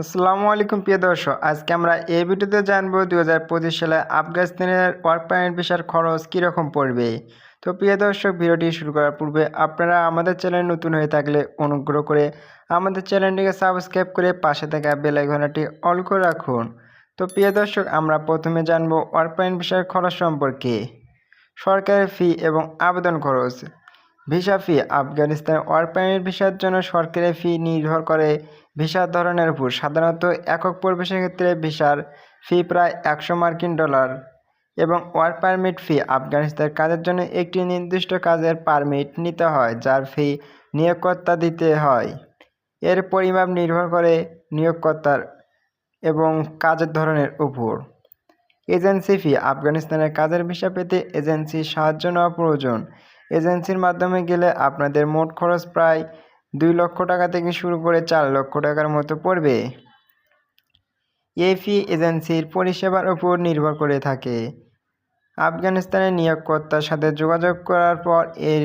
আসসালামু আলাইকুম, প্রিয় দর্শক। আজকে আমরা এই ভিডিওতে জানব দু হাজার পঁচিশ সালে আফগানিস্তানের ওয়ার্ক পারমিট ভিসার খরচ কীরকম পড়বে। তো প্রিয় দর্শক, ভিডিওটি শুরু করার পূর্বে আপনারা আমাদের চ্যানেল নতুন হয়ে থাকলে অনুগ্রহ করে আমাদের চ্যানেলটিকে সাবস্ক্রাইব করে পাশে থাকা বেল আইকনটি অল করে রাখুন। তো প্রিয় দর্শক, আমরা প্রথমে জানব ওয়ার্ক পারমিট ভিসার খরচ সম্পর্কে। সরকারের ফি এবং আবেদন খরচ। Visa fee, Afghanistan war permit ভিসার জন্য সরকারি ফি নির্ভর করে ভিসার ধরনের উপর। সাধারণত একক প্রবেশের ক্ষেত্রে ভিসার ফি প্রায় একশো মার্কিন ডলার এবং ওয়ার পারমিট ফি আফগানিস্তানের কাজের জন্য একটি নির্দিষ্ট কাজের পারমিট নিতে হয়, যার ফি নিয়োগকর্তা দিতে হয়। এর পরিমাপ নির্ভর করে নিয়োগকর্তার এবং কাজের ধরনের উপর। এজেন্সি ফি, আফগানিস্তানের কাজের ভিসা পেতে এজেন্সি সাহায্য নেওয়া প্রয়োজন। এজেন্সির মাধ্যমে গেলে আপনাদের মোট খরচ প্রায় দুই লক্ষ টাকা থেকে শুরু করে চার লক্ষ টাকার মতো পড়বে। এই ফি এজেন্সির পরিষেবার উপর নির্ভর করে থাকে। আফগানিস্তানের নিয়োগকর্তার সাথে যোগাযোগ করার পর এর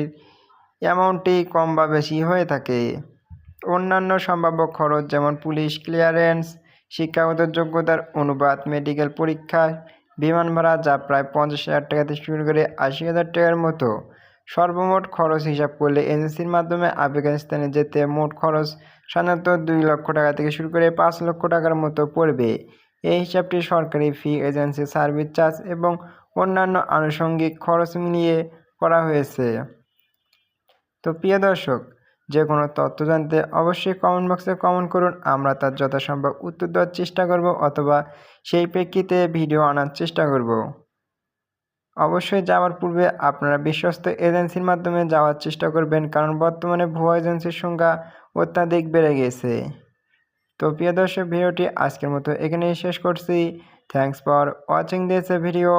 অ্যামাউন্টটি কম বা বেশি হয়ে থাকে। অন্যান্য সম্ভাব্য খরচ যেমন পুলিশ ক্লিয়ারেন্স, শিক্ষাগত যোগ্যতার অনুবাদ মেডিকেল পরীক্ষা, বিমান ভাড়া যা প্রায় পঞ্চাশ হাজার টাকা থেকে শুরু করে আশি হাজার টাকার মতো। সর্বমোট খরচ হিসাব করলে এজেন্সির মাধ্যমে আফগানিস্তানে যেতে মোট খরচ সাধারণত দুই লক্ষ টাকা থেকে শুরু করে পাঁচ লক্ষ টাকার মতো পড়বে। এই হিসাবটি সরকারি ফি, এজেন্সি সার্ভিস চার্জ এবং অন্যান্য আনুষঙ্গিক খরচ মিলিয়ে করা হয়েছে। তো প্রিয় দর্শক, যে কোনো তথ্য জানতে অবশ্যই কমেন্ট বক্সে কমেন্ট করুন। আমরা তার যথাসম্ভব উত্তর দেওয়ার চেষ্টা করব অথবা সেই প্রেক্ষিতে ভিডিও আনার চেষ্টা করব। অবশ্যই যাওয়ার পূর্বে আপনারা বিশ্বস্ত এজেন্সির মাধ্যমে যাওয়ার চেষ্টা করবেন, কারণ বর্তমানে ভুয়া এজেন্সির সংখ্যা অত্যাধিক বেড়ে গেছে। তো প্রিয় দর্শক, ভিডিওটি আজকের মতো এখানেই শেষ করছি। Thanks for watching this video